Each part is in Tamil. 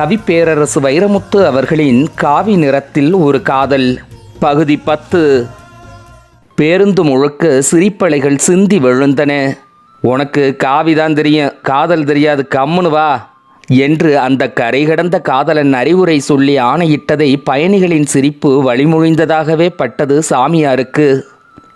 கவிப்பேரரசு வைரமுத்து அவர்களின் காவி நிறத்தில் ஒரு காதல். பகுதி பத்து. பேருந்து முழுக்க சிரிப்பலைகள் சிந்தி விழுந்தன. உனக்கு காவிதான் தெரியும். காதல் தெரியாது. கம்முனு வா. என்று அந்த கரை கடந்த காதலன் அறிவுரை சொல்லி ஆணையிட்டதை பயணிகளின் சிரிப்பு வழிமொழிந்ததாகவே பட்டது சாமியாருக்கு.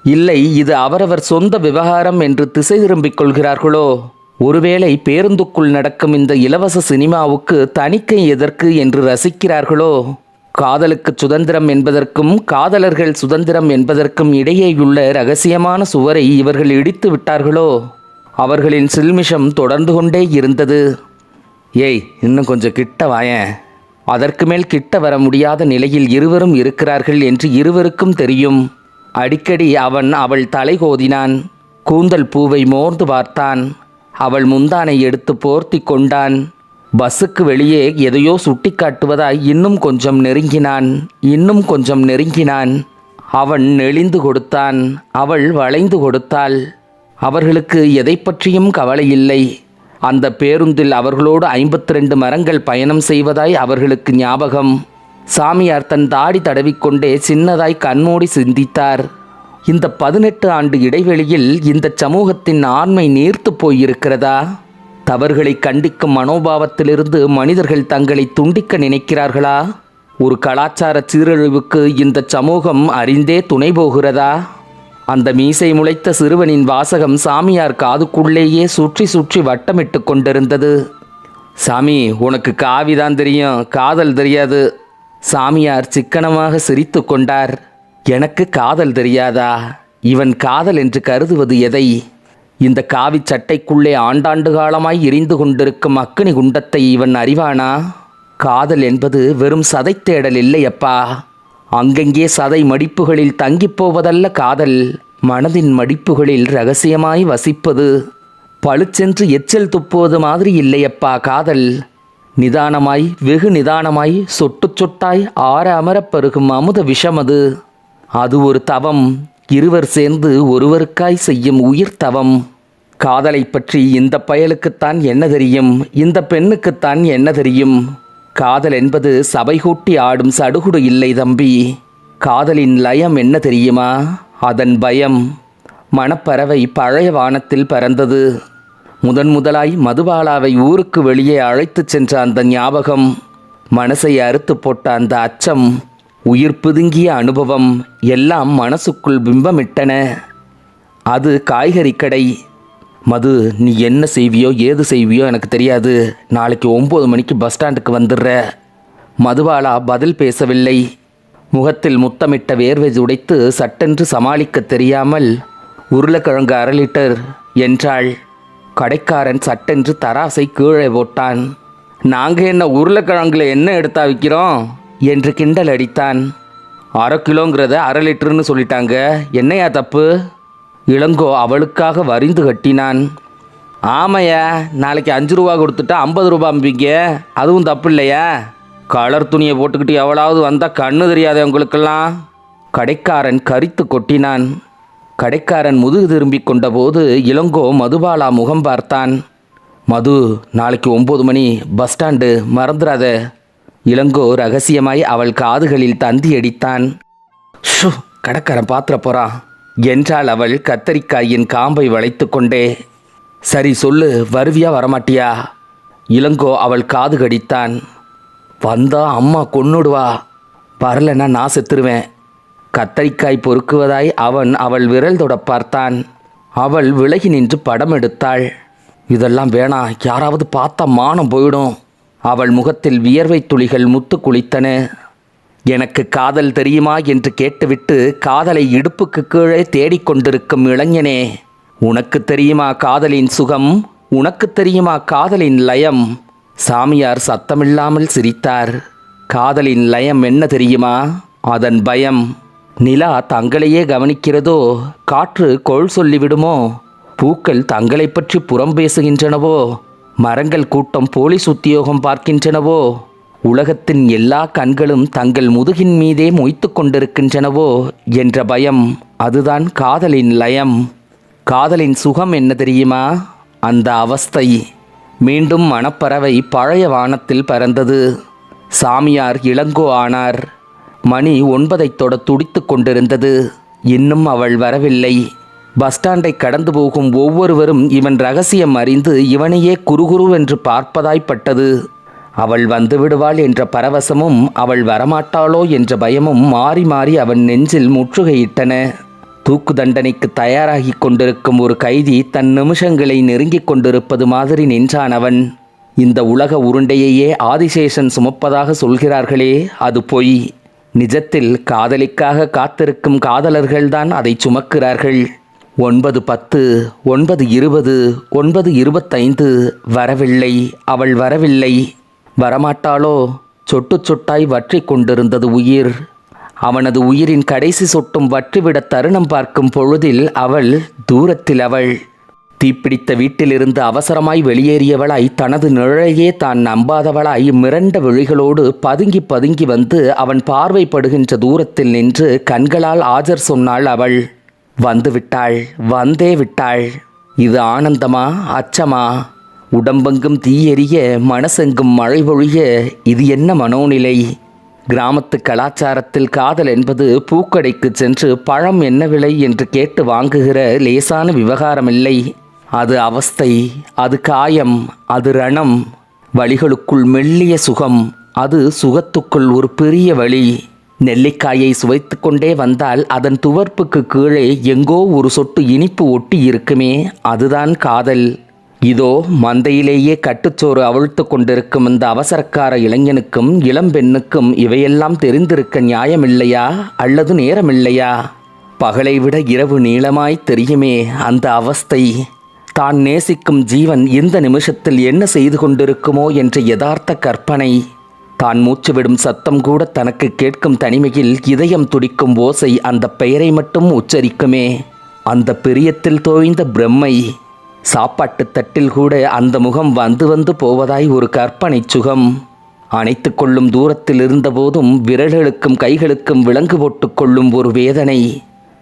இல்லை இது அவரவர் சொந்த விவகாரம் என்று திசை திரும்பிக் கொள்கிறார்களோ? ஒருவேளை பேருந்துக்குள் நடக்கும் இந்த இலவச சினிமாவுக்கு தணிக்கை எதற்கு என்று ரசிக்கிறார்களோ? காதலுக்கு சுதந்திரம் என்பதற்கும் காதலர்கள் சுதந்திரம் என்பதற்கும் இடையேயுள்ள ரகசியமான சுவரை இவர்கள் இடித்து விட்டார்களோ? அவர்களின் சில்மிஷம் தொடர்ந்து கொண்டே இருந்தது. ஏய் இன்னும் கொஞ்சம் கிட்ட வாயேன். அதற்கு மேல் கிட்ட வர முடியாத நிலையில் இருவரும் இருக்கிறார்கள் என்று இருவருக்கும் தெரியும். அடிக்கடி அவன் அவள் தலை கோதினான். கூந்தல் பூவை மோர்ந்து பார்த்தான். அவள் முந்தானை எடுத்து போர்த்தி கொண்டான். பஸ்ஸுக்கு வெளியே எதையோ சுட்டிக்காட்டுவதாய் இன்னும் கொஞ்சம் நெருங்கினான். இன்னும் கொஞ்சம் நெருங்கினான். அவன் நெளிந்து கொடுத்தான். அவள் வளைந்து கொடுத்தாள். அவர்களுக்கு எதை பற்றியும் கவலை இல்லை. அந்த பேருந்தில் அவர்களோடு ஐம்பத்தி ரெண்டு மரங்கள் பயணம் செய்வதாய் அவர்களுக்கு ஞாபகம். சாமியார் தன் தாடி தடவிக்கொண்டே சின்னதாய் கண்மூடி சிந்தித்தார். இந்த பதினெட்டு ஆண்டு இடைவெளியில் இந்த சமூகத்தின் ஆண்மை நீர்த்து போயிருக்கிறதா? தவறுகளை கண்டிக்கும் மனோபாவத்திலிருந்து மனிதர்கள் தங்களை துண்டிக்க நினைக்கிறார்களா? ஒரு கலாச்சார சீரழிவுக்கு இந்த சமூகம் அறிந்தே துணை போகிறதா? அந்த மீசை முளைத்த சிறுவனின் வாசகம் சாமியார் காதுக்குள்ளேயே சுற்றி சுற்றி வட்டமிட்டு கொண்டிருந்தது. சாமி உனக்கு காவிதான் தெரியும் காதல் தெரியாது சாமியார் சிக்கனமாக சிரித்து கொண்டார். எனக்கு காதல் தெரியாதா? இவன் காதல் என்று கருதுவது எதை? இந்த காவி சட்டைக்குள்ளே ஆண்டாண்டு காலமாய் எரிந்து கொண்டிருக்கும் அக்னி குண்டத்தை இவன் அறிவானா? காதல் என்பது வெறும் சதை தேடல் இல்லையப்பா. அங்கங்கே சதை மடிப்புகளில் தங்கிப் போவதல்ல காதல். மனதின் மடிப்புகளில் ரகசியமாய் வசிப்பது. பளிச்சென்று எச்சல் துப்புவது மாதிரி இல்லையப்பா காதல். நிதானமாய் வெகு நிதானமாய் சொட்டு சொட்டாய் ஆற அமரப் பருகும் அமுத விஷம் அது ஒரு தவம். இருவர் சேர்ந்து ஒருவருக்காய் செய்யும் உயிர் தவம். காதலை பற்றி இந்த பயலுக்குத்தான் என்ன தெரியும்? இந்த பெண்ணுக்குத்தான் என்ன தெரியும்? காதல் என்பது சபை கூட்டி ஆடும் சடுகுடு இல்லை தம்பி. காதலின் லயம் என்ன தெரியுமா? அதன் பயம். மணப்பறவை பழைய வானத்தில் பறந்தது. முதன் முதலாய் மதுபாலாவை ஊருக்கு வெளியே அழைத்துச் சென்ற அந்த ஞாபகம். மனசை அறுத்து போட்ட அந்த அச்சம். உயிர் பிதுங்கிய அனுபவம் எல்லாம் மனசுக்குள் பிம்பமிட்டன. அது காய்கறி கடை. மது நீ என்ன செய்வியோ ஏது செய்வியோ எனக்கு தெரியாது. நாளைக்கு ஒம்பது மணிக்கு பஸ் ஸ்டாண்டுக்கு வந்துடுற. மதுவாலா பதில் பேசவில்லை. முகத்தில் முத்தமிட்ட வேர்வை உடைத்து சட்டென்று சமாளிக்க தெரியாமல் உருளைக்கிழங்கு அரை லிட்டர் என்றாள். கடைக்காரன் சட்டென்று தராசை கீழே போட்டான். நாங்கள் என்ன உருளைக்கிழங்குல என்ன எடுத்தா விற்கிறோம் என்று கிண்டல் அடித்தான். அரை கிலோங்கிறத அரை லிட்டர்னு சொல்லிட்டாங்க. என்னையா தப்பு? இளங்கோ அவளுக்காக வரிந்து கட்டினான். ஆமையா நாளைக்கு அஞ்சு ரூபா கொடுத்துட்டா ஐம்பது ரூபா அம்பிங்க. அதுவும் தப்பு இல்லையா? கலர் துணியை போட்டுக்கிட்டு எவ்வளவு வந்தால் கண்ணு தெரியாத உங்களுக்கெல்லாம். கடைக்காரன் கரித்து கொட்டினான். கடைக்காரன் முதுகு திரும்பி கொண்டபோது இளங்கோ மதுபாலா முகம் பார்த்தான். மது நாளைக்கு ஒம்பது மணி. பஸ் ஸ்டாண்டு மறந்துடாத இளங்கோ ரகசியமாய் அவள் காதுகளில் தந்தி அடித்தான் ஷு கடைக்காரன் பாத்திர போறா என்றாள் அவள் கத்தரிக்காயின் காம்பை வளைத்து கொண்டே. சரி சொல்லு வருவியா வரமாட்டியா? இளங்கோ அவள் காது கடித்தான். வந்தா அம்மா கொன்னுடுவா. வரலன்னா நான் செத்துருவேன். கத்தரிக்காய் பொறுக்குவதாய் அவன் அவள் விரல் தொட பார்த்தான். அவள் விலகி நின்று படம் எடுத்தாள். இதெல்லாம் வேணாம் யாராவது பார்த்தா மானம் போயிடும். அவள் முகத்தில் வியர்வை துளிகள் முத்து குளித்தன. எனக்கு காதல் தெரியுமா என்று கேட்டுவிட்டு காதலை இடுப்புக்கு கீழே தேடிக்கொண்டிருக்கும் இளைஞனே உனக்கு தெரியுமா காதலின் சுகம்? உனக்கு தெரியுமா காதலின் லயம்? சாமியார் சத்தமில்லாமல் சிரித்தார். காதலின் லயம் என்ன தெரியுமா? அதன் பயம். நிலா தங்களையே கவனிக்கிறதோ? காற்று கோள் சொல்லிவிடுமோ? பூக்கள் தங்களை பற்றி புறம் பேசுகின்றனவோ? மரங்கள் கூட்டம் போலீஸ் உத்தியோகம் பார்க்கின்றனவோ? உலகத்தின் எல்லா கண்களும் தங்கள் முதுகின் மீதே மொய்த்து கொண்டிருக்கின்றனவோ? என்ற பயம் அதுதான் காதலின் லயம். காதலின் சுகம் என்ன தெரியுமா? அந்த அவஸ்தை. மீண்டும் மணப்பறவை பழைய வானத்தில் பறந்தது. சாமியார் இளங்கோ ஆனார். மணி ஒன்பதைத் தொட துடித்துக் கொண்டிருந்தது. இன்னும் அவள் வரவில்லை. பஸ் ஸ்டாண்டை கடந்து போகும் ஒவ்வொருவரும் இவன் ரகசியம் அறிந்து இவனையே குறுகுருவென்று பார்ப்பதாய்ப்பட்டது அவள் வந்துவிடுவாள் என்ற பரவசமும் அவள் வரமாட்டாளோ என்ற பயமும் மாறி மாறி அவன் நெஞ்சில் முற்றுகையிட்டன. தூக்கு தண்டனைக்கு தயாராகிக் கொண்டிருக்கும் ஒரு கைதி தன் நிமிஷங்களை நெருங்கிக் கொண்டிருப்பது மாதிரி நின்றான் அவன் இந்த உலக உருண்டையையே ஆதிசேஷன் சுமப்பதாக சொல்கிறார்களே அது பொய். நிஜத்தில் காதலிக்காக காத்திருக்கும் காதலர்கள்தான் அதை சுமக்கிறார்கள். ஒன்பது பத்து ஒன்பது இருபது ஒன்பது இருபத்தைந்து வரவில்லை. அவள் வரவில்லை. வரமாட்டாளோ? சொட்டு சொட்டாய் வற்றி கொண்டிருந்தது உயிர். அவனது உயிரின் கடைசி சொட்டும் வற்றிவிட தருணம் பார்க்கும் பொழுதில் அவள் தூரத்தில் அவள். தீப்பிடித்த வீட்டிலிருந்து அவசரமாய் வெளியேறியவளாய் தனது நிழலையே தான் நம்பாதவளாய் மிரண்ட விழிகளோடு பதுங்கி பதுங்கி வந்து அவன் பார்வைப்படுகின்ற தூரத்தில் நின்று கண்களால் ஆஜர் சொன்னாள் அவள். வந்து விட்டாள் வந்தே விட்டாள். இது ஆனந்தமா அச்சமா? உடம்பெங்கும் தீயெறிய மனசெங்கும் மழை பொழிய இது என்ன மனோநிலை? கிராமத்து கலாச்சாரத்தில் காதல் என்பது பூக்கடைக்கு சென்று பழம் என்ன விலை என்று கேட்டு வாங்குகிற லேசான விவகாரமில்லை. அது அவஸ்தை அது காயம் அது ரணம். வழிகளுக்குள் மெல்லிய சுகம் அது சுகத்துக்குள் ஒரு பெரிய வழி. நெல்லிக்காயை சுவைத்து கொண்டே வந்தால் அதன் துவர்ப்புக்கு கீழே எங்கோ ஒரு சொட்டு இனிப்பு ஒட்டி இருக்குமே அதுதான் காதல். இதோ மந்தையிலேயே கட்டுச்சோறு அவிழ்த்து கொண்டிருக்கும் இந்த அவசரக்கார இளைஞனுக்கும் இளம்பெண்ணுக்கும் இவையெல்லாம் தெரிந்திருக்க நியாயமில்லையா அல்லது நேரமில்லையா? பகலை விட இரவு நீளமாய் தெரியுமே அந்த அவஸ்தை. தான் நேசிக்கும் ஜீவன் இந்த நிமிஷத்தில் என்ன செய்து கொண்டிருக்குமோ என்ற யதார்த்த கற்பனை. தான் மூச்சுவிடும் சத்தம் கூட தனக்கு கேட்கும் தனிமையில் இதயம் துடிக்கும் ஓசை அந்த பெயரை மட்டும் உச்சரிக்குமே. அந்த பிரியத்தில் தோய்ந்த பிரம்மை சாப்பாட்டு தட்டில் கூட அந்த முகம் வந்து வந்து போவதாய் ஒரு கற்பனை சுகம். அணைத்து கொள்ளும் தூரத்தில் இருந்தபோதும் விரல்களுக்கும் கைகளுக்கும் விலங்கு போட்டு கொள்ளும் ஒரு வேதனை.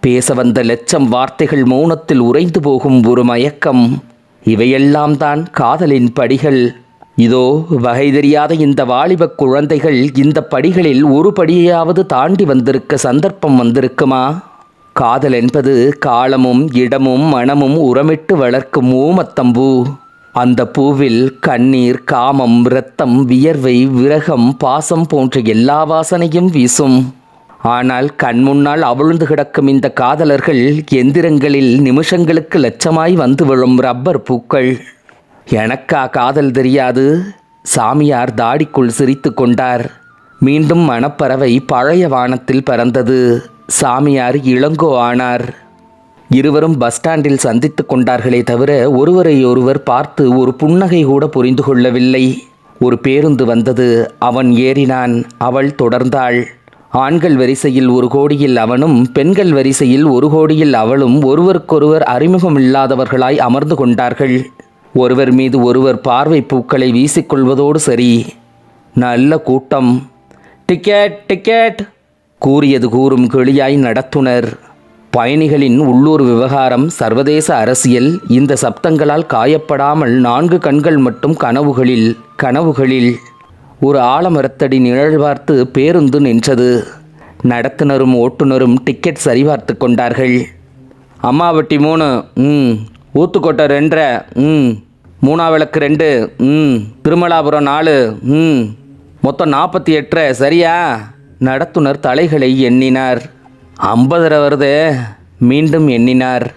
பேச வந்த லட்சம் வார்த்தைகள் மௌனத்தில் உறைந்து போகும் ஒரு மயக்கம். இவையெல்லாம் தான் காதலின் படிகள். இதோ வகை தெரியாத இந்த வாலிபக் குழந்தைகள் இந்த படிகளில் ஒரு படியையாவது தாண்டி வந்திருக்க சந்தர்ப்பம் வந்திருக்குமா? காதல் என்பது காலமும் இடமும் மனமும் உரமிட்டு வளர்க்கும் ஊமத்தம்பூ. அந்த பூவில் கண்ணீர் காமம் இரத்தம் வியர்வை விரகம் பாசம் போன்ற எல்லா வாசனையும் வீசும். ஆனால் கண் முன்னால் அவிழ்ந்து கிடக்கும் இந்த காதலர்கள் எந்திரங்களில் நிமிஷங்களுக்கு லட்சமாய் வந்து விழும் ரப்பர் பூக்கள். எனக்கா காதல் தெரியாது? சாமியார் தாடிக்குள் சிரித்து கொண்டார். மீண்டும் மணப்பறவை பழைய வானத்தில் பறந்தது. சாமியார் இளங்கோ ஆனார். இருவரும் பஸ் ஸ்டாண்டில் சந்தித்துக் கொண்டார்களே தவிர ஒருவரையொருவர் பார்த்து ஒரு புன்னகை கூட புரிந்து கொள்ளவில்லை. ஒரு பேருந்து வந்தது. அவன் ஏறினான். அவள் தொடர்ந்தாள். ஆண்கள் வரிசையில் ஒரு கோடியில் அவனும் பெண்கள் வரிசையில் ஒரு கோடியில் அவளும் ஒருவருக்கொருவர் அறிமுகமில்லாதவர்களாய் அமர்ந்து கொண்டார்கள். ஒருவர் மீது ஒருவர் பார்வை பூக்களை வீசிக்கொள்வதோடு சரி. நல்ல கூட்டம். டிக்கெட் டிக்கெட் கூறியது கூறும் கிளியாய் நடத்துனர். பயணிகளின் உள்ளூர் விவகாரம் சர்வதேச அரசியல் இந்த சப்தங்களால் காயப்படாமல் நான்கு கண்கள் மட்டும் கனவுகளில் கனவுகளில். ஒரு ஆலமரத்தடி நிழல் பார்த்து பேருந்து நின்றது. நடத்துனரும் ஓட்டுநரும் டிக்கெட் சரிபார்த்து கொண்டார்கள். அம்மாவட்டி மூணு ம். ஊத்துக்கோட்டை ரெண்டரை ம். மூணாவிளக்கு ரெண்டு ம். திருமலாபுரம் நாலு ம். மொத்தம் நாற்பத்தி எட்டரை சரியா? நடத்துனர் தலைகளை எண்ணினார். ஐம்பதரை வருதே. மீண்டும் எண்ணினார்.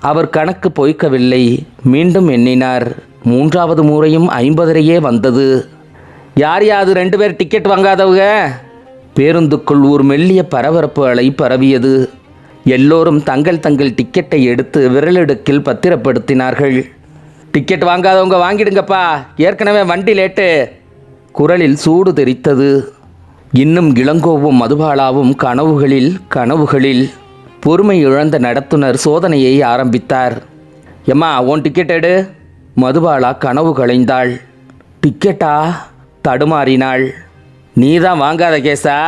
அவர் கணக்கு பொய்க்கவில்லை. மீண்டும் எண்ணினார். மூன்றாவது முறையும் ஐம்பதரையே வந்தது. யார் யாது ரெண்டு பேர் டிக்கெட் வாங்காதவங்க? பேருந்துக்குள் ஒரு மெல்லிய பரபரப்பு அலை பரவியது. எல்லோரும் தங்கள் தங்கள் டிக்கெட்டை எடுத்து விரலிடுக்கில் பத்திரப்படுத்தினார்கள். டிக்கெட் வாங்காதவங்க வாங்கிடுங்கப்பா. ஏற்கனவே வண்டி லேட்டு குரலில் சூடு தெரித்தது. இன்னும் இளங்கோவும் மதுபாலாவும் கனவுகளில் கனவுகளில் பொறுமை இழந்த நடத்துனர் சோதனையை ஆரம்பித்தார். எம்மா உன் டிக்கெட் எடு. மதுபாலா கனவு களைந்தாள். டிக்கெட்டா தடுமாறினாள். நீ தான் வாங்காத கேஸா?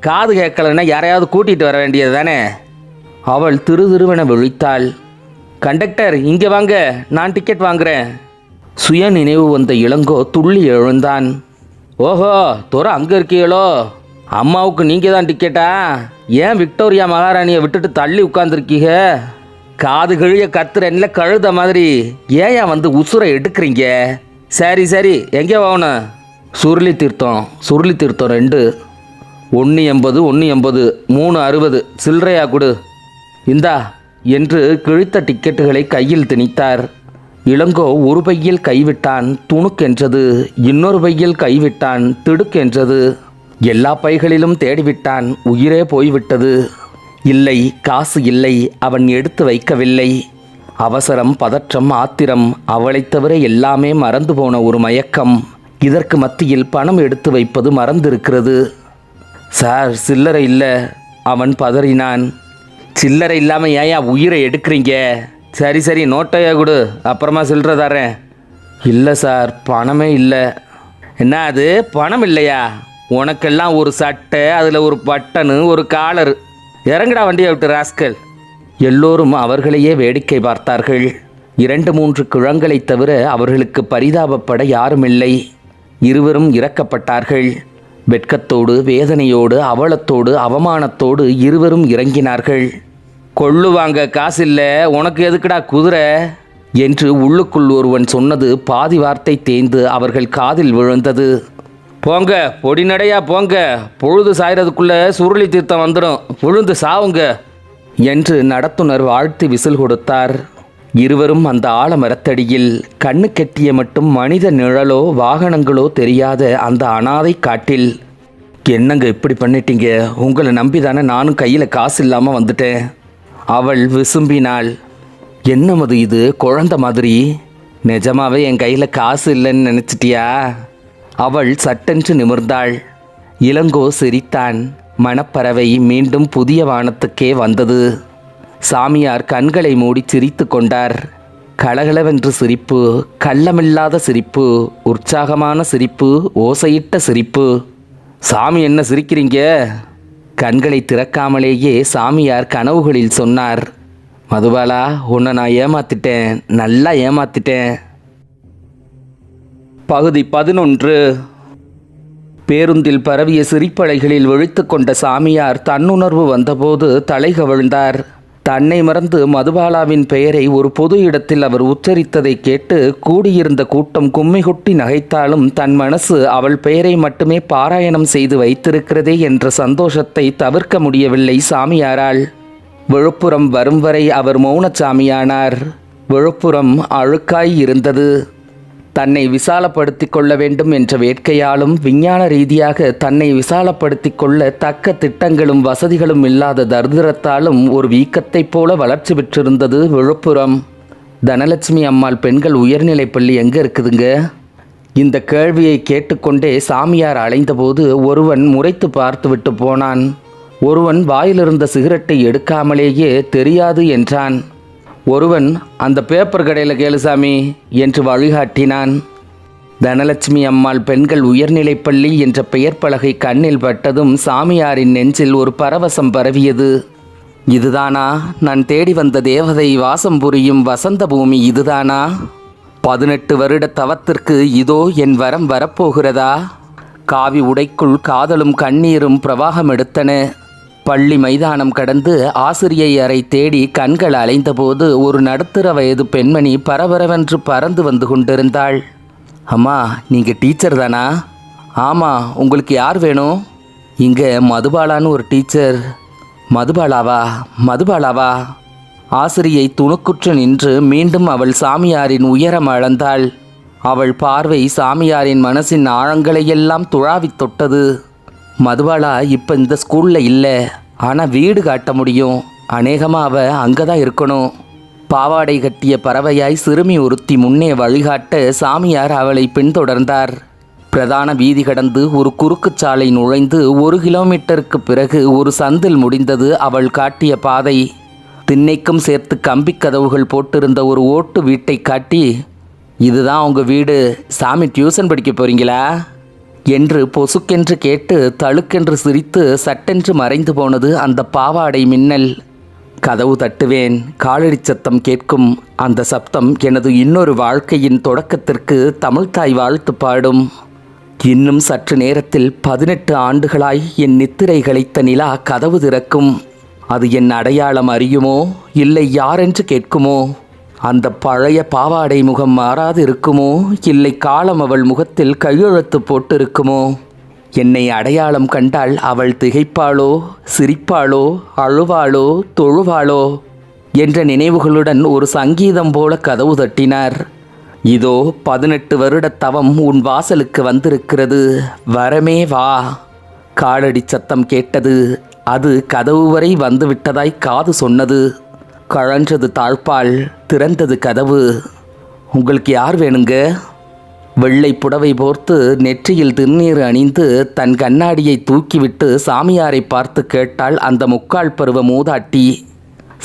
காது கேட்கலன்னா யாரையாவது கூட்டிகிட்டு வர வேண்டியது தானே? அவள் திரு திருவென விழித்தாள். கண்டக்டர் இங்கே வாங்க நான் டிக்கெட் வாங்குறேன். சுய நினைவு வந்த இளங்கோ துள்ளி எழுந்தான். ஓஹோ துறை அங்கே இருக்கீங்களோ அம்மாவுக்கு நீங்கள் தான் டிக்கெட்டா ஏன் விக்டோரியா மகாராணியை விட்டுட்டு தள்ளி உட்காந்துருக்கீங்க காது கிழிய கத்துறேன்ல கழுத மாதிரி. ஏன் ஏன் வந்து உசுரை எடுக்கிறீங்க? சரி சரி எங்கே போகணும் சுருளி தீர்த்தம் சுருளி தீர்த்தம் ரெண்டு. ஒன்று எண்பது ஒன்று எண்பது மூணு அறுபது. சில்லறையா கொடு. இந்தா என்று கிழித்த டிக்கெட்டுகளை கையில் திணித்தார். இளங்கோ ஒரு பையில் கைவிட்டான் துணுக்கென்றது. இன்னொரு பையில் கைவிட்டான் திடுக்கென்றது. எல்லா பைகளிலும் தேடிவிட்டான் உயிரே போய்விட்டது. இல்லை காசு இல்லை அவன் எடுத்து வைக்கவில்லை. அவசரம் பதற்றம் ஆத்திரம் அவளைத் தவிர எல்லாமே மறந்து போன ஒரு மயக்கம். இதற்கு மத்தியில் பணம் எடுத்து வைப்பது மறந்திருக்கிறது. சார் சில்லறை இல்லை அவன் பதறினான். சில்லறை இல்லாமல் ஏன் உயிரை எடுக்கிறீங்க? சரி சரி நோட்டையா கொடு. அப்புறமா சில்லற தரேன் இல்லை சார் பணமே இல்லை. என்ன அது? பணம் இல்லையா? உனக்கெல்லாம் ஒரு சட்டை அதில் ஒரு பட்டனு ஒரு காலர் இறங்குடா வண்டியை விட்டு ராஸ்கல் எல்லோரும் அவர்களையே வேடிக்கை பார்த்தார்கள். இரண்டு மூன்று குழங்களைத் தவிர அவர்களுக்கு பரிதாபப்பட யாருமில்லை. இருவரும் இறக்கப்பட்டார்கள். வெட்கத்தோடு வேதனையோடு அவலத்தோடு அவமானத்தோடு இருவரும் இறங்கினார்கள். கொள்ளுவாங்க இல்லை உனக்கு எதுக்குடா குதிரை? என்று உள்ளுக்குள் ஒருவன் சொன்னது பாதி வார்த்தை தேய்ந்து அவர்கள் காதில் விழுந்தது. போங்க பொடிநடையா போங்க. பொழுது சாயறதுக்குள்ள சுருளி தீர்த்தம் வந்துடும். விழுந்து சாவுங்க என்று நடத்துனர் வாழ்த்து விசில் கொடுத்தார். இருவரும் அந்த ஆலமரத்தடியில் கண்ணு கெட்டிய மட்டும் மனித நிழலோ வாகனங்களோ தெரியாத அந்த அனாதை காட்டில் என்னங்க இப்படி பண்ணிட்டீங்க? உங்களை நம்பி தானே நானும் கையில் காசு இல்லாமல் வந்துட்டேன். அவள் விசும்பினாள். என்னமது இது? குழந்த மாதிரி. நிஜமாவே என் கையில் காசு இல்லைன்னு நினச்சிட்டியா? அவள் சட்டென்று நிமிர்ந்தாள். இளங்கோ சிரித்தான். மணப்பறவை மீண்டும் புதிய வானத்துக்கே வந்தது. சாமியார் கண்களை மூடி சிரித்து கொண்டார். கலகலவென்று சிரிப்பு கள்ளமில்லாத சிரிப்பு உற்சாகமான சிரிப்பு ஓசையிட்ட சிரிப்பு. சாமி என்ன சிரிக்கிறீங்க? கண்களை திறக்காமலேயே சாமியார் கனவுகளில் சொன்னார். மதுபாலா உன்னை நான் ஏமாத்திட்டேன். நல்லா ஏமாத்திட்டேன். பகுதி பதினொன்று. பேருந்தில் பரவிய சிரிப்பலைகளில் விழித்து கொண்ட சாமியார் தன்னுணர்வு வந்தபோது தலை கவிழ்ந்தார் தன்னை மறந்து மதுபாலாவின் பெயரை ஒரு பொது இடத்தில் அவர் உச்சரித்ததை கேட்டு கூடியிருந்த கூட்டம் கும்மி கொட்டி நகைத்தாலும் தன் மனசு அவள் பெயரை மட்டுமே பாராயணம் செய்து வைத்திருக்கிறதே என்ற சந்தோஷத்தை தவிர்க்க முடியவில்லை சாமியாரால். விழுப்புரம் வரும் வரை அவர் மௌனச்சாமியானார். விழுப்புரம் அழுக்காய் இருந்தது. தன்னை விசாலப்படுத்திக் கொள்ள வேண்டும் என்ற வேட்கையாலும் விஞ்ஞான ரீதியாக தன்னை விசாலப்படுத்திக் கொள்ள தக்க திட்டங்களும் வசதிகளும் இல்லாத தரித்திரத்தாலும் ஒரு வீக்கத்தைப் போல வளர்ச்சி பெற்றிருந்தது விழுப்புரம். தனலட்சுமி அம்மாள் பெண்கள் உயர்நிலைப் பள்ளி எங்கே இருக்குதுங்க? இந்த கேள்வியை கேட்டுக்கொண்டே சாமியார் அலைந்தபோது ஒருவன் முறைத்து பார்த்துவிட்டு போனான். ஒருவன் வாயிலிருந்த சிகரெட்டை எடுக்காமலேயே தெரியாது என்றான். ஒருவன் அந்த பேப்பர் கடையில் கேளுசாமி என்று வழிகாட்டினான். தனலட்சுமி அம்மாள் பெண்கள் உயர்நிலைப்பள்ளி என்ற பெயர் பலகை கண்ணில் பட்டதும் சாமியாரின் நெஞ்சில் ஒரு பரவசம் பரவியது. இதுதானா? நான் தேடி வந்த தேவதை வாசம் புரியும் வசந்த பூமி இதுதானா? பதினெட்டு வருட தவத்திற்கு இதோ என் வரம் வரப்போகிறதா? காவி உடைக்குள் காதலும் கண்ணீரும் பிரவாகம் எடுத்தன. பள்ளி மைதானம் கடந்து ஆசிரியை அறை தேடி கண்கள் அலைந்தபோது ஒரு நடுத்தர வயது பெண்மணி பரபரவென்று பறந்து வந்து கொண்டிருந்தாள். அம்மா நீங்கள் டீச்சர் தானா? ஆமாம் உங்களுக்கு யார் வேணும்? இங்கே மதுபாலான்னு ஒரு டீச்சர். மதுபாலாவா? மதுபாலாவா? ஆசிரியை துணுக்குற்று நின்று மீண்டும் அவள் சாமியாரின் உயரம் அளந்தாள். அவள் பார்வை சாமியாரின் மனசின் ஆழங்களையெல்லாம் துழாவித் தொட்டது. மதுபாலா இப்போ இந்த ஸ்கூலில் இல்லை. ஆனால் வீடு காட்ட முடியும். அநேகமாக அவ அங்கே தான் இருக்கணும். பாவாடை கட்டிய பறவையாய் சிறுமி ஒருத்தி முன்னே வழிகாட்ட சாமியார் அவளை பின்தொடர்ந்தார். பிரதான வீதி கடந்து ஒரு குறுக்கு சாலை நுழைந்து ஒரு கிலோமீட்டருக்கு பிறகு ஒரு சந்தில் முடிந்தது அவள் காட்டிய பாதை. திண்ணைக்கும் சேர்த்து கம்பி கதவுகள் போட்டிருந்த ஒரு ஓட்டு வீட்டை காட்டி இதுதான் உங்கள் வீடு. சாமி டியூஷன் படிக்க போறீங்களா? என்று பொசுக்கென்று கேட்டு தழுக்கென்று சிரித்து சட்டென்று மறைந்து போனது அந்த பாவாடை மின்னல். கதவு தட்டுவேன் காலடி சத்தம் கேட்கும். அந்த சப்தம் எனது இன்னொரு வாழ்க்கையின் தொடக்கத்திற்கு தமிழ்தாய் வாழ்த்து பாடும். இன்னும் சற்று நேரத்தில் பதினெட்டு ஆண்டுகளாய் என் நித்திரை களைத்த நிலா கதவு திறக்கும். அது என் அடையாளம் அறியுமோ இல்லை யாரென்று கேட்குமோ? அந்த பழைய பாவாடை முகம் மாறாது இருக்குமோ? இல்லை காலம் அவள் முகத்தில் கையெழுத்து போட்டிருக்குமோ? என்னை அடையாளம் கண்டால் அவள் திகைப்பாளோ சிரிப்பாளோ அழுவாளோ தொழுவாளோ? என்ற நினைவுகளுடன் ஒரு சங்கீதம் போல கதவு தட்டினார். இதோ பதினெட்டு வருட தவம் உன் வாசலுக்கு வந்திருக்கிறது. வரமே வா. காலடி சத்தம் கேட்டது. அது கதவு வரை வந்துவிட்டதாய் காது சொன்னது. கழன்றது தாழ்பால் திறந்தது கதவு. உங்களுக்கு யார் வேணுங்க? வெள்ளை புடவை போர்த்து நெற்றியில் திருநீர் அணிந்து தன் கண்ணாடியை தூக்கிவிட்டு சாமியாரை பார்த்து கேட்டாள் அந்த முக்கால் பருவ மூதாட்டி.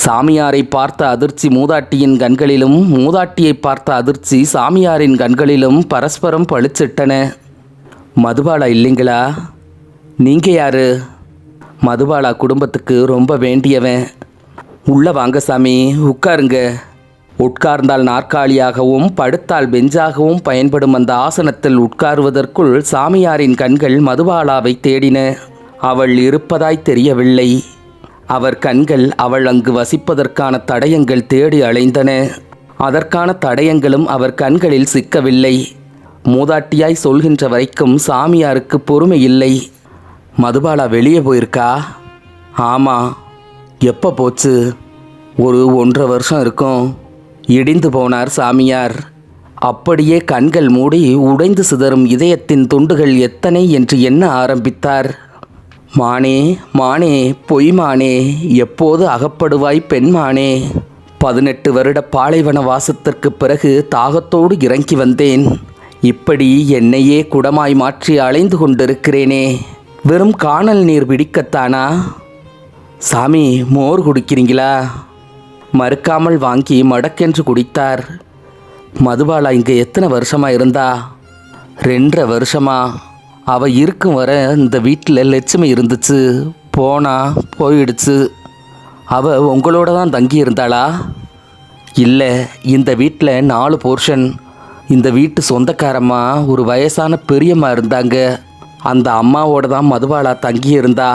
சாமியாரை பார்த்த அதிர்ச்சி மூதாட்டியின் கண்களிலும் மூதாட்டியை பார்த்த அதிர்ச்சி சாமியாரின் கண்களிலும் பரஸ்பரம் பளிச்சிட்டன. மதுபாலா இல்லைங்களா? நீங்கள் யாரு? மதுபாலா குடும்பத்துக்கு ரொம்ப வேண்டியவன். உள்ளே வாங்க சாமி உட்காருங்க. உட்கார்ந்தால் நாற்காலியாகவும் படுத்தால் பெஞ்சாகவும் பயன்படும் அந்த ஆசனத்தில் உட்காருவதற்குள் சாமியாரின் கண்கள் மதுபாலாவை தேடின. அவள் இருப்பதாய் தெரியவில்லை. அவர் கண்கள் அவள் அங்கு வசிப்பதற்கான தடயங்கள் தேடி அலைந்தன. அதற்கான தடயங்களும் அவர் கண்களில் சிக்கவில்லை. மூதாட்டியாய் சொல்கின்ற வரைக்கும் சாமியாருக்கு பொறுமை இல்லை. மதுபாலா வெளியே போயிருக்கா? ஆமாம் எப்போ போச்சு? ஒரு ஒன்றரை வருஷம் இருக்கும். இடிந்து போனார் சாமியார். அப்படியே கண்கள் மூடி உடைந்து சிதறும் இதயத்தின் துண்டுகள் எத்தனை என்று எண்ண ஆரம்பித்தார்? மானே மானே பொய் மானே எப்போது அகப்படுவாய் பெண்மானே பதினெட்டு வருட பாலைவன வாசத்திற்கு பிறகு தாகத்தோடு இறங்கி வந்தேன். இப்படி என்னையே குடமாய் மாற்றி அலைந்து கொண்டிருக்கிறேனே. வெறும் காணல் நீர் பிடிக்கத்தானா? சாமி மோர் குடிக்கிறீங்களா? மறுக்காமல் வாங்கி மடக்கென்று குடித்தார். மதுபாலா இங்கே எத்தனை வருஷமா இருந்தா? ரெண்டரை வருஷமா? அவ இருக்கும் வர இந்த வீட்டில் லட்சுமி இருந்துச்சு. போனா போயிடுச்சு. அவ உங்களோட தான் தங்கி இருந்தாளா? இல்லை இந்த வீட்டில் நாலு போர்ஷன். இந்த வீட்டு சொந்தக்காரம்மா ஒரு வயசான பெரியம்மா இருந்தாங்க. அந்த அம்மாவோட தான் மதுபாலா தங்கி இருந்தா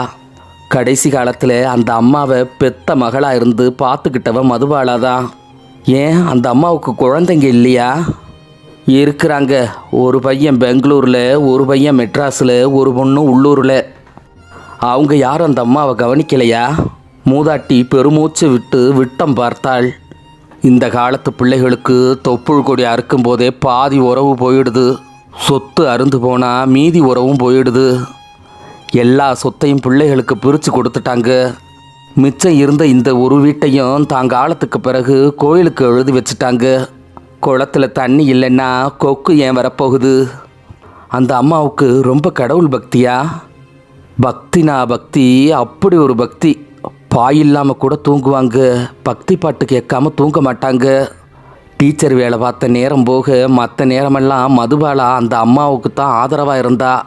கடைசி காலத்தில் அந்த அம்மாவை பெத்த மகளாக இருந்து பார்த்துக்கிட்டவ மதுபாலா தான் ஏன்? அந்த அம்மாவுக்கு குழந்தைங்க இல்லையா? இருக்கிறாங்க. ஒரு பையன் பெங்களூரில் ஒரு பையன் மெட்ராஸில் ஒரு பொண்ணு உள்ளூரில். அவங்க யாரும் அந்த அம்மாவை கவனிக்கலையா? மூதாட்டி பெருமூச்சு விட்டு விட்டம் பார்த்தாள். இந்த காலத்து பிள்ளைகளுக்கு தொப்புள் கொடி அறுக்கும் போதே பாதி உறவு போயிடுது. சொத்து அருந்து போனால் மீதி உறவும் போயிடுது. எல்லா சொத்தையும் பிள்ளைகளுக்கு பிரித்து கொடுத்துட்டாங்க. மிச்சம் இருந்த இந்த ஒரு வீட்டையும் தாங்க காலத்துக்கு பிறகு கோயிலுக்கு எழுதி வச்சுட்டாங்க. குளத்துல தண்ணி இல்லைன்னா கொக்கு ஏன் வரப்போகுது? அந்த அம்மாவுக்கு ரொம்ப கடவுள் பக்தியா? பக்தினா பக்தி அப்படி ஒரு பக்தி. பாய் இல்லாமல் கூட தூங்குவாங்க. பக்தி பாட்டு கேட்காம தூங்க மாட்டாங்க. டீச்சர் வேலை பார்த்த நேரம் போக மற்ற நேரமெல்லாம் மதுபாலா அந்த அம்மாவுக்கு தான் ஆதரவாக இருந்தா.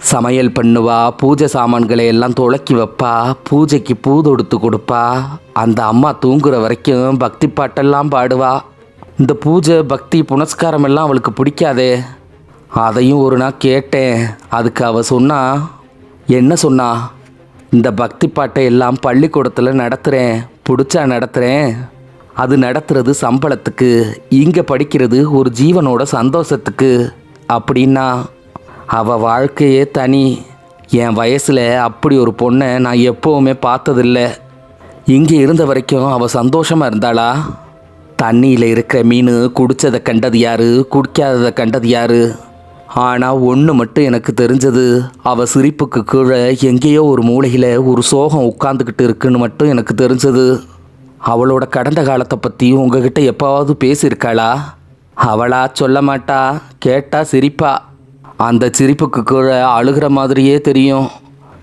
சமையல் பண்ணுவா பூஜை சாமான்களை எல்லாம் துளக்கி வைப்பா பூஜைக்கு பூ தொடுத்து கொடுப்பா. அந்த அம்மா தூங்குற வரைக்கும் பக்தி பாட்டெல்லாம் பாடுவா. இந்த பூஜை பக்தி புனஸ்காரம் எல்லாம் அவளுக்கு பிடிக்காதே. அதையும் ஒரு நாள் கேட்டேன். அதுக்கு அவ சொன்னா என்ன சொன்னா? இந்த பக்தி பாட்டை எல்லாம் பள்ளிக்கூடத்தில் நடத்துகிறேன் பிடிச்சா நடத்துகிறேன் அது நடத்துறது சம்பளத்துக்கு இங்கே படிக்கிறது ஒரு ஜீவனோட சந்தோஷத்துக்கு. அப்படின்னா அவள் வாழ்க்கையே தனி. என் வயசில் அப்படி ஒரு பொண்ணை நான் எப்போவுமே பார்த்ததில்ல. இங்கே இருந்த வரைக்கும் அவள் சந்தோஷமாக இருந்தாளா? தண்ணியில் இருக்கிற மீன் குடிச்சதை கண்டது யாரு? குடிக்காததை கண்டது யாரு? ஆனால் ஒன்று மட்டும் எனக்கு தெரிஞ்சது. அவள் சிரிப்புக்கு கீழே எங்கேயோ ஒரு மூலையில் ஒரு சோகம் உட்காந்துக்கிட்டு இருக்குன்னு மட்டும் எனக்கு தெரிஞ்சது. அவளோட கடந்த காலத்தை பற்றி உங்ககிட்ட எப்போவாவது பேசியிருக்காளா? அவளா சொல்ல மாட்டா கேட்டால் சிரிப்பா. அந்த சிரிப்புக்கு கீழே அழுகிற மாதிரியே தெரியும்.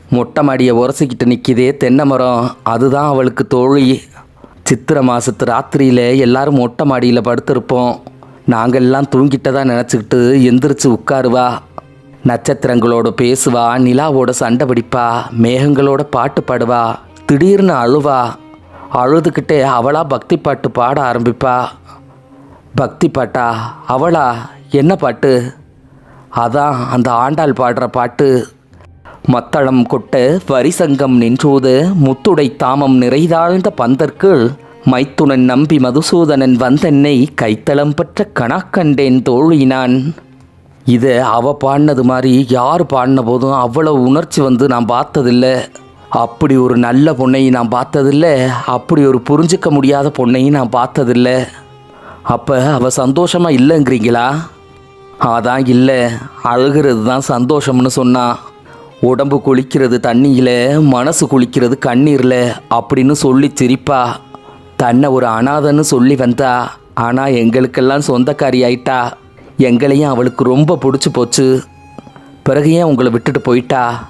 மொட்டை மாடியை உரசிக்கிட்டு நிற்கிதே தென்னை மரம். அதுதான் அவளுக்கு தோழி. சித்திரை மாதத்து ராத்திரியில் எல்லாரும் மொட்டை மாடியில் படுத்திருப்போம். நாங்கள்லாம் தூங்கிட்டதா நினச்சிக்கிட்டு எந்திரிச்சு உட்காருவா. நட்சத்திரங்களோட பேசுவா நிலாவோட சண்டை பிடிப்பா மேகங்களோட பாட்டு பாடுவா திடீர்னு அழுவா. அழுதுகிட்டே அவளா பக்தி பாட்டு பாட ஆரம்பிப்பா. பக்தி பாட்டா அவளா? என்ன பாட்டு? அதான் அந்த ஆண்டாள் பாடுற பாட்டு. மத்தளம் கொட்ட வரிசங்கம் நின்றோது முத்துடை தாமம் நிறைதாழ்ந்த பந்தற்குள் மைத்துனன் நம்பி மதுசூதனன் வந்தென்னை கைத்தளம் பற்ற கணக்கண்டேன் தோழினான். இதை அவ பாடினது மாதிரி யார் பாடின போதும் அவ்வளவு உணர்ச்சி வந்து நான் பார்த்ததில்லை. அப்படி ஒரு நல்ல பொண்ணையும் நான் பார்த்ததில்லை. அப்படி ஒரு புரிஞ்சிக்க முடியாத பொண்ணையும் நான் பார்த்ததில்ல. அப்போ அவள் சந்தோஷமாக இல்லைங்கிறீங்களா? அதான் இல்லை அழுகிறது தான் சந்தோஷம்னு சொன்னான் உடம்பு குளிக்கிறது தண்ணியில் மனசு குளிக்கிறது கண்ணீரில் அப்படின்னு சொல்லி சிரிப்பா. தன்னை ஒரு அனாதன்னு சொல்லி வந்தா ஆனால் எங்களுக்கெல்லாம் சொந்தக்காரி ஆயிட்டா. எங்களையும் அவளுக்கு ரொம்ப பிடிச்சி போச்சு. பிறகு ஏன் உங்களை விட்டுட்டு போயிட்டா?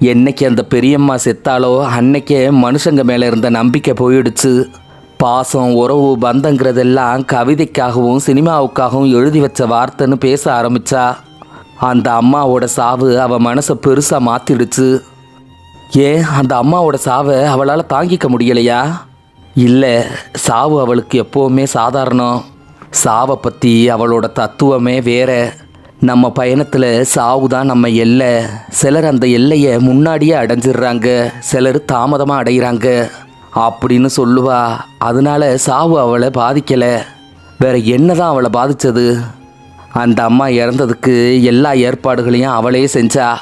என்னைக்கு அந்த பெரியம்மா செத்தாலோ அன்னைக்கே மனுஷங்க மேலே இருந்த நம்பிக்கை போயிடுச்சு. பாசம் உறவு பந்தங்கிறதெல்லாம் கவிதைக்காகவும் சினிமாவுக்காகவும் எழுதி வச்ச வார்த்தைன்னு பேச ஆரம்பிச்சா அந்த அம்மாவோட சாவு அவ மனசை பெருசாக மாற்றிடுச்சு ஏன் அந்த அம்மாவோட சாவை அவளால் தாங்கிக்க முடியலையா? இல்லை சாவு அவளுக்கு எப்போவுமே சாதாரணம். சாவை பற்றி அவளோட தத்துவமே வேற. நம்ம பயணத்தில் சாவு தான் நம்ம எல்லை. சிலர் அந்த எல்லையை முன்னாடியே அடைஞ்சிடுறாங்க. சிலர் தாமதமாக அடைகிறாங்க அப்படின்னு சொல்லுவா. அதனால சாவு அவளை பாதிக்கலை. வேற என்னதான் அவளை பாதித்தது அந்த அம்மா இறந்ததுக்கு எல்லா ஏற்பாடுகளையும் அவளே செஞ்சா.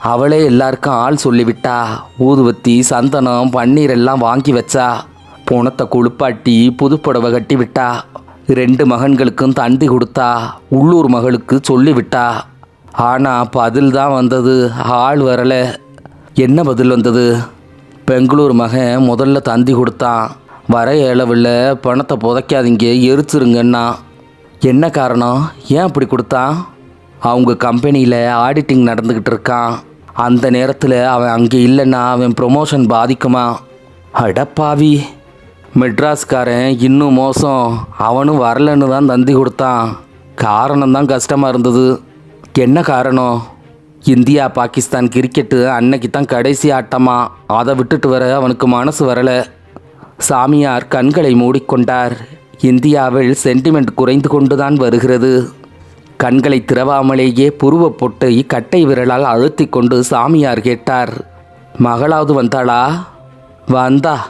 அவளே எல்லாருக்கும் ஆள் சொல்லிவிட்டா. ஊதுவத்தி சந்தனம் பன்னீர் எல்லாம் வாங்கி வச்சா. புணத்தை குளிப்பாட்டி புதுப்புடவை கட்டி விட்டா ரெண்டு மகன்களுக்கும் தந்தி கொடுத்தா. உள்ளூர் மகளுக்கு சொல்லிவிட்டா. ஆனால் பதில் தான் வந்தது. ஆள் வரலை. என்ன பதில் வந்தது? பெங்களூர் மகன் முதல்ல தந்தி கொடுத்தான். வர ஏழவில் பணத்தை புதைக்காதீங்க எரிச்சிருங்கன்னா என்ன காரணம்? ஏன் அப்படி கொடுத்தான்? அவங்க கம்பெனியில் ஆடிட்டிங் நடந்துக்கிட்டு இருக்கான். அந்த நேரத்தில் அவன் அங்கே இல்லைன்னா அவன் ப்ரொமோஷன் பாதிக்குமா? அடப்பாவி மெட்ராஸ்காரன் இன்னும் மோசம். அவனும் வரலன்னு தான் தந்தி கொடுத்தான். காரணம் தான் கஷ்டமாக இருந்தது. என்ன காரணம்? இந்தியா பாகிஸ்தான் கிரிக்கெட்டு அன்னைக்கு தான் கடைசி ஆட்டமா? அதை விட்டுட்டு வர அவனுக்கு மனசு வரலை. சாமியார் கண்களை மூடிக்கொண்டார். இந்தியாவில் சென்டிமெண்ட் குறைந்து கொண்டுதான் வருகிறது. கண்களை திறவாமலேயே புருவ பொட்டை கட்டை விரலால் அழுத்தி கொண்டு சாமியார் கேட்டார் மகளாவது வந்தாளா? வந்தா.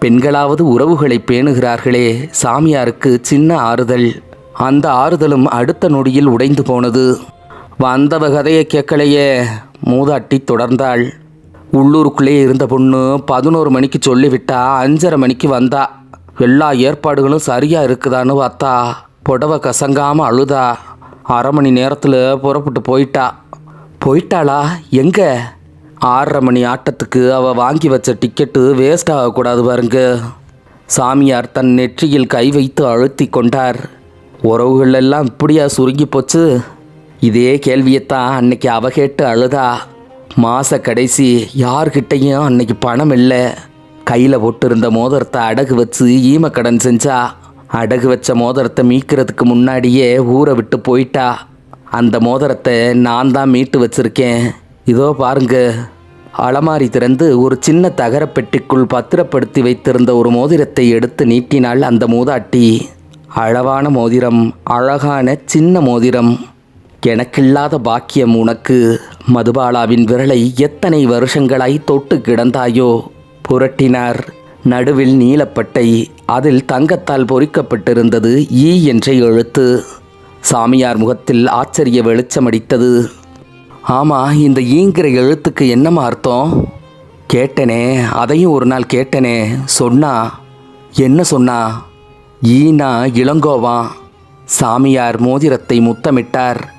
பெண்களாவது உறவுகளை பேணுகிறார்களே. சாமியாருக்கு சின்ன ஆறுதல். அந்த ஆறுதலும் அடுத்த நொடியில் உடைந்து போனது. வந்தவ கதையை கேட்கலையே. மூதாட்டி தொடர்ந்தாள். உள்ளூருக்குள்ளே இருந்த பொண்ணு பதினோரு மணிக்கு சொல்லிவிட்டா அஞ்சரை மணிக்கு வந்தா. எல்லா ஏற்பாடுகளும் சரியாக இருக்குதான்னு பார்த்தா புடவை கசங்காமல் அழுதா. அரை மணி நேரத்தில் புறப்பட்டு போயிட்டா. போயிட்டாளா? எங்கே? ஆறரை மணி ஆட்டத்துக்கு அவள் வாங்கி வச்ச டிக்கெட்டு வேஸ்ட் ஆகக்கூடாது பாருங்க. சாமியார் தன் நெற்றியில் கை வைத்து அழுத்தி கொண்டார். உறவுகள் எல்லாம் இப்படியா சுருங்கி போச்சு? இதே கேள்வியைத்தான் அன்னைக்கு அவ கேட்டு அழுதா. மாச கடைசி யார்கிட்டையும் அன்னைக்கு பணம் இல்லை. கையில் போட்டிருந்த மோதிரத்தை அடகு வச்சு ஈமக்கடன் செஞ்சா. அடகு வச்ச மோதிரத்தை மீட்கிறதுக்கு முன்னாடியே ஊரை விட்டு போயிட்டா. அந்த மோதிரத்தை நான் தான் மீட்டு வச்சிருக்கேன். இதோ பாருங்க. அலமாரி திறந்து ஒரு சின்ன தகரப்பெட்டிக்குள் பத்திரப்படுத்தி வைத்திருந்த ஒரு மோதிரத்தை எடுத்து நீட்டினாள் அந்த மூதாட்டி. அழவான மோதிரம் அழகான சின்ன மோதிரம். எனக்கில்லாத பாக்கியம் உனக்கு. மதுபாலாவின் விரலை எத்தனை வருஷங்களாய் தொட்டு கிடந்தாயோ? புரட்டினார். நடுவில் நீலப்பட்டை அதில் தங்கத்தால் பொறிக்கப்பட்டிருந்தது ஈ என்ற எழுத்து. சாமியார் முகத்தில் ஆச்சரிய வெளிச்சமடித்தது. ஆமா இந்த ஈங்கிற எழுத்துக்கு என்னம்மா அர்த்தம்? கேட்டனே அதையும் ஒரு நாள் கேட்டனே சொன்னா? என்ன சொன்னா? ஈனா இளங்கோவான் சாமியார் மோதிரத்தை முத்தமிட்டார்.